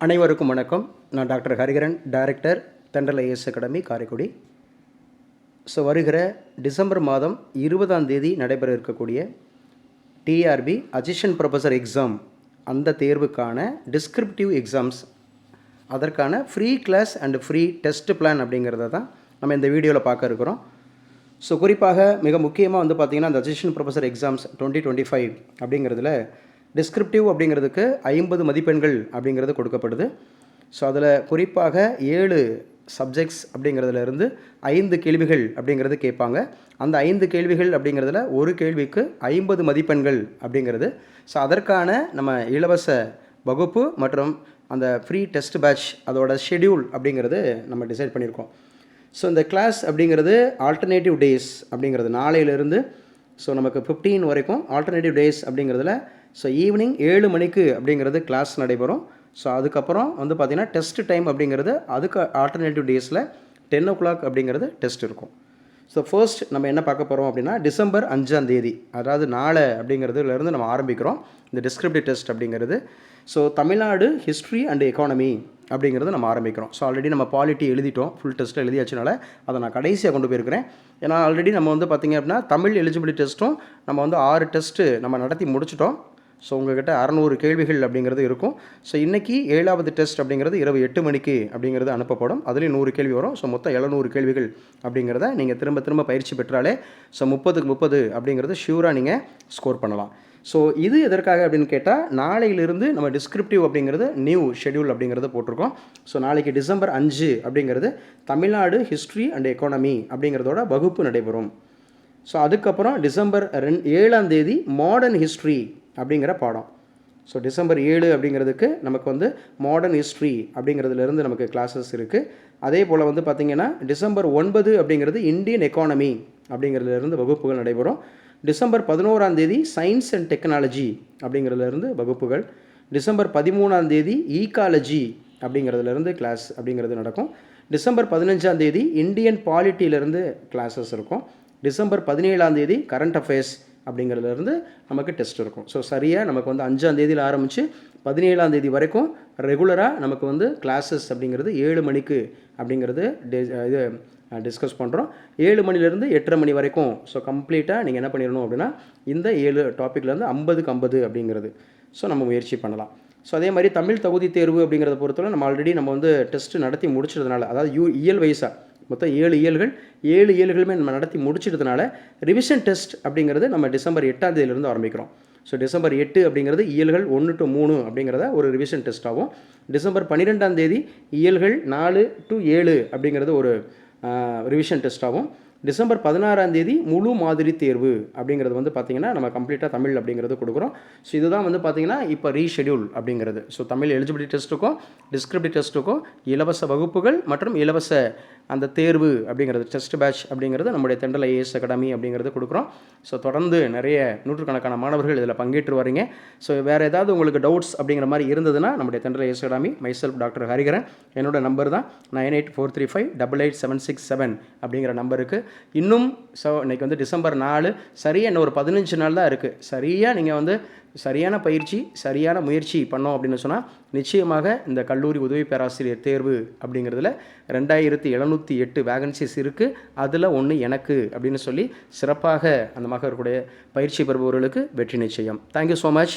அனைவருக்கும் வணக்கம். நான் doctor Hariharan director Thendral IAS academy Karaikudi. So வருகிற டிசம்பர் மாதம் இருபதாம் தேதி நடைபெற இருக்கக்கூடிய டிஆர்பி அசிஸ்டன்ட் ப்ரொஃபஸர் எக்ஸாம் அந்த தேர்வுக்கான டிஸ்கிரிப்டிவ் எக்ஸாம்ஸ் அதற்கான free class and free test plan அப்படிங்கிறத தான் நம்ம இந்த வீடியோவில் பார்க்க இருக்கிறோம். ஸோ குறிப்பாக மிக முக்கியமாக வந்து பார்த்திங்கன்னா அந்த assistant professor exams twenty twenty five அப்படிங்கிறதுல டிஸ்கிரிப்டிவ் அப்படிங்கிறதுக்கு ஐம்பது மதிப்பெண்கள் அப்படிங்கிறது கொடுக்கப்படுது. ஸோ அதில் குறிப்பாக ஏழு சப்ஜெக்ட்ஸ் அப்படிங்கிறதுலேருந்து ஐந்து கேள்விகள் அப்படிங்கிறது கேட்பாங்க. அந்த ஐந்து கேள்விகள் அப்படிங்கிறதுல ஒரு கேள்விக்கு ஐம்பது மதிப்பெண்கள் அப்படிங்கிறது. ஸோ அதற்கான நம்ம இலவச வகுப்பு மற்றும் அந்த ஃப்ரீ டெஸ்ட் பேட்ச் அதோட ஷெட்யூல் அப்படிங்கிறது நம்ம டிசைட் பண்ணியிருக்கோம். ஸோ இந்த கிளாஸ் அப்படிங்கிறது ஆல்டர்னேட்டிவ் டேஸ் அப்படிங்கிறது நாளையிலேருந்து ஸோ நமக்கு ஃபிஃப்டீன் வரைக்கும் ஆல்டர்னேட்டிவ் டேஸ் அப்படிங்கிறதுல ஸோ ஈவினிங் ஏழு மணிக்கு அப்படிங்கிறது கிளாஸ் நடைபெறும். ஸோ அதுக்கப்புறம் வந்து பார்த்திங்கன்னா டெஸ்ட் டைம் அப்படிங்கிறது அதுக்கு ஆல்டர்னேட்டிவ் டேஸில் டென் ஓ கிளாக் அப்படிங்கிறது டெஸ்ட் இருக்கும். ஸோ ஃபர்ஸ்ட் நம்ம என்ன பார்க்க போகிறோம் அப்படின்னா டிசம்பர் அஞ்சாம் தேதி அதாவது நாளை அப்படிங்கிறதுலேருந்து நம்ம ஆரம்பிக்கிறோம். இந்த டிஸ்கிரிப்டிவ் டெஸ்ட் அப்படிங்கிறது. So Tamil Nadu history and economy அப்படிங்கிறது நம்ம ஆரம்பிக்கிறோம். ஸோ ஆல்ரெடி நம்ம பாலிட்டி எழுதிட்டோம். ஃபுல் டெஸ்ட்டில் எழுதியாச்சுனால அதை நான் கடைசியாக கொண்டு போயிருக்கிறேன். ஏன்னா ஆல்ரெடி நம்ம வந்து பார்த்திங்க அப்படின்னா தமிழ் எலிஜிபிலிட்டி டெஸ்ட்டும் நம்ம வந்து ஆறு டெஸ்ட்டு நம்ம நடத்தி முடிச்சிட்டோம். ஸோ உங்ககிட்ட அறநூறு கேள்விகள் அப்படிங்கிறது இருக்கும். ஸோ இன்றைக்கி ஏழாவது டெஸ்ட் அப்படிங்கிறது இரவு எட்டு மணிக்கு அப்படிங்கிறது அனுப்பப்படும். அதுலேயும் நூறு கேள்வி வரும். ஸோ மொத்தம் எழுநூறு கேள்விகள் அப்படிங்கிறத நீங்கள் திரும்ப திரும்ப பயிற்சி பெற்றாலே ஸோ முப்பதுக்கு முப்பது அப்படிங்கிறது ஷியூராக நீங்கள் ஸ்கோர் பண்ணலாம். ஸோ இது எதற்காக அப்படின்னு கேட்டால் நாளையிலிருந்து நம்ம டிஸ்கிரிப்டிவ் அப்படிங்கிறது நியூ ஷெட்யூல் அப்படிங்கிறது போட்டிருக்கோம். ஸோ நாளைக்கு டிசம்பர் அஞ்சு அப்படிங்கிறது தமிழ்நாடு ஹிஸ்ட்ரி அண்ட் எக்கானமி அப்படிங்கிறதோட வகுப்பு நடைபெறும். ஸோ அதுக்கப்புறம் டிசம்பர் ரெண் ஏழாம் தேதி மாடர்ன் ஹிஸ்ட்ரி அப்படிங்கிற பாடம். ஸோ டிசம்பர் ஏழு அப்படிங்கிறதுக்கு நமக்கு வந்து மாடர்ன் ஹிஸ்ட்ரி அப்படிங்கிறதுலேருந்து நமக்கு கிளாஸஸ் இருக்குது அதே போல் வந்து பார்த்திங்கன்னா டிசம்பர் ஒன்பது அப்படிங்கிறது இந்தியன் எக்கானமி அப்படிங்கிறதுலேருந்து வகுப்புகள் நடைபெறும். டிசம்பர் பதினோராம் தேதி சயின்ஸ் அண்ட் டெக்னாலஜி அப்படிங்கிறதுலேருந்து வகுப்புகள். டிசம்பர் பதிமூணாம் தேதி ஈகாலஜி அப்படிங்கிறதுலேருந்து கிளாஸ் அப்படிங்கிறது நடக்கும். டிசம்பர் பதினஞ்சாம் தேதி இந்தியன் பாலிட்டியிலேருந்து கிளாஸஸ் இருக்கும். டிசம்பர் பதினேழாம் தேதி கரண்ட் அஃபேர்ஸ் அப்படிங்கிறதுலேருந்து நமக்கு டெஸ்ட் இருக்கும். ஸோ சரியாக நமக்கு வந்து அஞ்சாம் தேதியில் ஆரம்பித்து பதினேழாம் தேதி வரைக்கும் ரெகுலராக நமக்கு வந்து கிளாஸஸ் அப்படிங்கிறது ஏழு மணிக்கு அப்படிங்கிறது இது டிஸ்கஸ் பண்ணுறோம் ஏழு மணிலேருந்து எட்டரை மணி வரைக்கும் ஸோ கம்ப்ளீட்டாக நீங்கள் என்ன பண்ணிடணும் அப்படின்னா இந்த ஏழு டாப்பிக்லேருந்து ஐம்பதுக்கு ஐம்பது அப்படிங்கிறது. ஸோ நம்ம முயற்சி பண்ணலாம். ஸோ அதே மாதிரி தமிழ் தகுதி தேர்வு அப்படிங்கிறத பொறுத்தவரை நம்ம ஆல்ரெடி நம்ம வந்து டெஸ்ட் நடத்தி முடிச்சதுனால அதாவது யூ இயல் வயசாக மொத்தம் ஏழு இயல்கள். ஏழு இயல்களுமே நம்ம நடத்தி முடிச்சிட்டதுனால ரிவிஷன் டெஸ்ட் அப்படிங்கிறது நம்ம டிசம்பர் எட்டாம் தேதியிலிருந்து ஆரம்பிக்கிறோம். ஸோ டிசம்பர் எட்டு அப்படிங்கிறது இயல்கள் ஒன்று டு மூணு அப்படிங்கிறத ஒரு ரிவிஷன் டெஸ்ட்டாகவும் டிசம்பர் பன்னிரெண்டாம் தேதி இயல்கள் நாலு டு ஏழு அப்படிங்கிறது ஒரு ரிவிஷன் டெஸ்ட்டாகவும் டிசம்பர் பதினாறாம் தேதி முழு மாதிரி தேர்வு அப்படிங்கிறது வந்து பார்த்திங்கன்னா நம்ம கம்ப்ளீட்டாக தமிழ் அப்படிங்கிறது கொடுக்குறோம். ஸோ இதுதான் வந்து பார்த்திங்கன்னா இப்போ ரீஷெடியூல் அப்படிங்கிறது. ஸோ தமிழ் எலிஜிபிலிட்டி டெஸ்ட்டுக்கும் டிஸ்கிரிப்டிவ் டெஸ்ட்டுக்கும் இலவச வகுப்புகள் மற்றும் இலவச அந்த தேர்வு அப்படிங்கிறது டெஸ்ட் பேட்ச் அப்படிங்கிறது நம்முடைய தெண்டல் ஐஏஎஸ் அகாடமி அப்படிங்கிறது கொடுக்குறோம். ஸோ தொடர்ந்து நிறைய நூற்றுக்கணக்கான மாணவர்கள் இதில் பங்கேற்று வரீங்க. ஸோ வேறு ஏதாவது உங்களுக்கு டவுட்ஸ் அப்படிங்கிற மாதிரி இருந்ததுன்னா நம்முடைய Thendral IAS academy myself doctor Hariharan என்னோட நம்பர் தான் nine eight four three five double eight seven six seven அப்படிங்கிற நம்பருக்கு இன்னும் ஸோ இன்னைக்கு வந்து டிசம்பர் நாலு சரியாக இன்னும் ஒரு பதினஞ்சு நாள் தான் இருக்குது சரியாக நீங்கள் வந்து சரியான பயிற்சி சரியான முயற்சி பண்ணோம் அப்படின்னு சொன்னால் நிச்சயமாக இந்த கல்லூரி உதவி பேராசிரியர் தேர்வு அப்படிங்கிறதுல ரெண்டாயிரத்தி எழுநூற்றி எட்டு வேகன்சிஸ் இருக்குது அதில் ஒன்று எனக்கு அப்படின்னு சொல்லி சிறப்பாக அந்த மகருடைய பயிற்சி பெறுபவர்களுக்கு வெற்றி நிச்சயம். Thank you so much